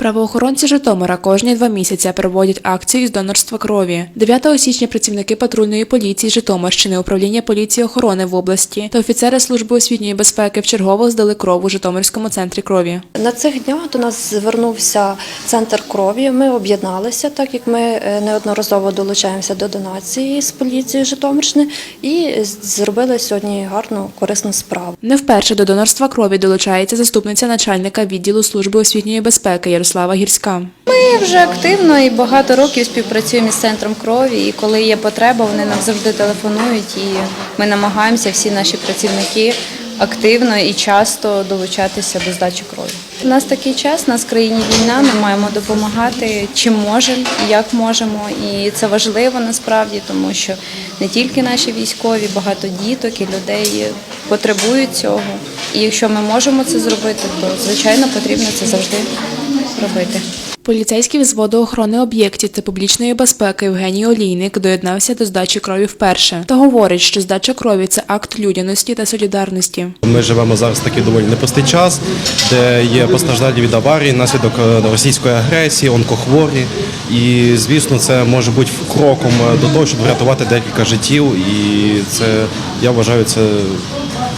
Правоохоронці Житомира кожні два місяці проводять акцію з донорства крові. 9 січня працівники патрульної поліції Житомирщини, управління поліції охорони в області та офіцери служби освітньої безпеки вчергово здали кров у Житомирському центрі крові. На цих днях до нас звернувся центр крові. Ми об'єдналися, так як ми е, неодноразово долучаємося до донації з поліцією Житомирщини і зробили сьогодні гарну корисну справу. Не вперше до донорства крові долучається заступниця начальника відділу служби освітньої безпеки Ярослава Гірська. Ми вже активно і багато років співпрацюємо із центром крові. І коли є потреба, вони нам завжди телефонують. І ми намагаємося всі наші працівники активно і часто долучатися до здачі крові. У нас такий час, у нас в країні війна. Ми маємо допомагати чим можемо, як можемо. І це важливо насправді, тому що не тільки наші військові, багато діток і людей потребують цього. І якщо ми можемо це зробити, то звичайно потрібно це завжди робити. Поліцейський взводу охорони об'єктів та публічної безпеки Євгеній Олійник доєднався до здачі крові вперше та говорить, що здача крові це акт людяності та солідарності. Ми живемо зараз такий доволі непростий час, де є постраждалі від аварії, наслідок е, російської агресії, онкохворі. І звісно, це може бути кроком е, до того, щоб врятувати декілька життів. І це я вважаю, це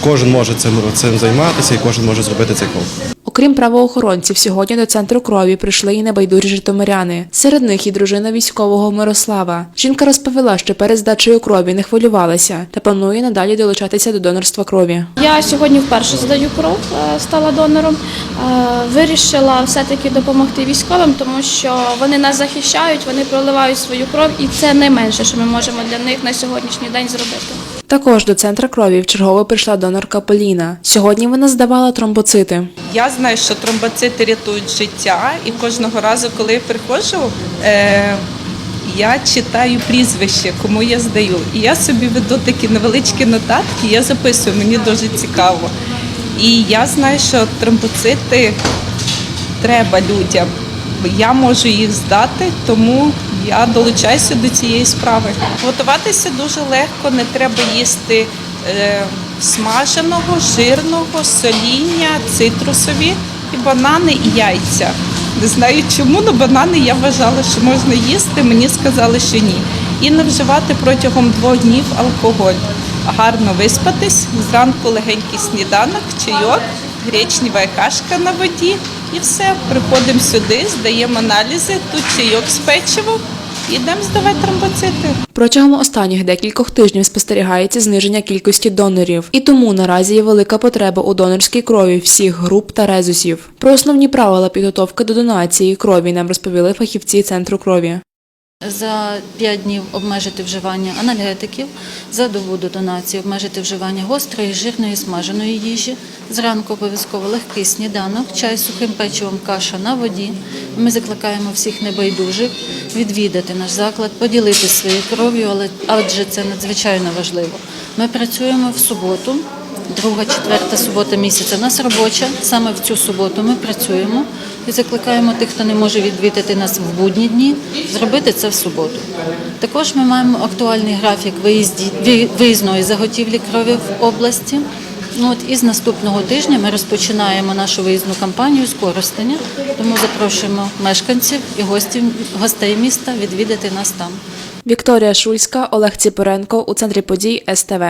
кожен може цим цим займатися, і кожен може зробити цей крок. Окрім правоохоронців, сьогодні до центру крові прийшли і небайдужі житомиряни. Серед них і дружина військового Мирослава. Жінка розповіла, що перед здачею крові не хвилювалася та планує надалі долучатися до донорства крові. Я сьогодні вперше здаю кров, е, стала донором. Е, Вирішила все-таки допомогти військовим, тому що вони нас захищають, вони проливають свою кров, і це найменше, що ми можемо для них на сьогоднішній день зробити. Також до центра крові вчергово прийшла донорка Поліна. Сьогодні вона здавала тромбоцити. Я знаю, що тромбоцити рятують життя, і кожного разу, коли я приходжу, е, я читаю прізвище, кому я здаю. І я собі веду такі невеличкі нотатки, я записую, мені дуже цікаво. І я знаю, що тромбоцити треба людям. Я можу їх здати, тому я долучаюся до цієї справи. Готуватися дуже легко, не треба їсти е, смаженого, жирного, соління, цитрусові і банани і яйця. Не знаю чому, але банани я вважала, що можна їсти. Мені сказали, що ні. І не вживати протягом двох днів алкоголь. Гарно виспатись, зранку легенький сніданок, чайок, гречнева кашка на воді і все. Приходимо сюди, здаємо аналізи, тут чайок з печивом і йдемо здавати тромбоцити. Протягом останніх декількох тижнів спостерігається зниження кількості донорів, і тому наразі є велика потреба у донорській крові всіх груп та резусів. Про основні правила підготовки до донації крові нам розповіли фахівці центру крові. За 5 днів обмежити вживання анальгетиків, за добу до донації обмежити вживання гострої, жирної, смаженої їжі. Зранку обов'язково легкий сніданок, чай з сухим печивом, каша на воді. Ми закликаємо всіх небайдужих відвідати наш заклад, поділитися своєю кров'ю, але адже це надзвичайно важливо. Ми працюємо в суботу. Друга, четверта субота місяця у нас робоча. Саме в цю суботу ми працюємо і закликаємо тих, хто не може відвідати нас в будні дні, зробити це в суботу. Також ми маємо актуальний графік виїзної заготівлі крові в області. Ну, от із наступного тижня ми розпочинаємо нашу виїзну кампанію з Коростеня, тому запрошуємо мешканців і гостів, гостей міста відвідати нас там. Вікторія Шульська, Олег Ціпоренко у центрі подій СТВ.